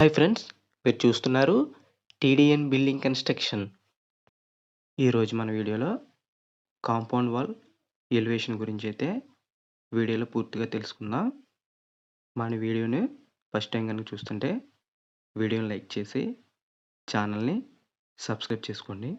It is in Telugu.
హాయ్ ఫ్రెండ్స్ మీరు చూస్తున్నారు టీడీఎన్ బిల్డింగ్ కన్స్ట్రక్షన్. ఈరోజు మన వీడియోలో కాంపౌండ్ వాల్ ఎలివేషన్ గురించి అయితే వీడియోలో పూర్తిగా తెలుసుకుందాం. మన వీడియోని ఫస్ట్ టైం కనుక చూస్తుంటే వీడియోని లైక్ చేసి ఛానల్ని సబ్స్క్రైబ్ చేసుకోండి.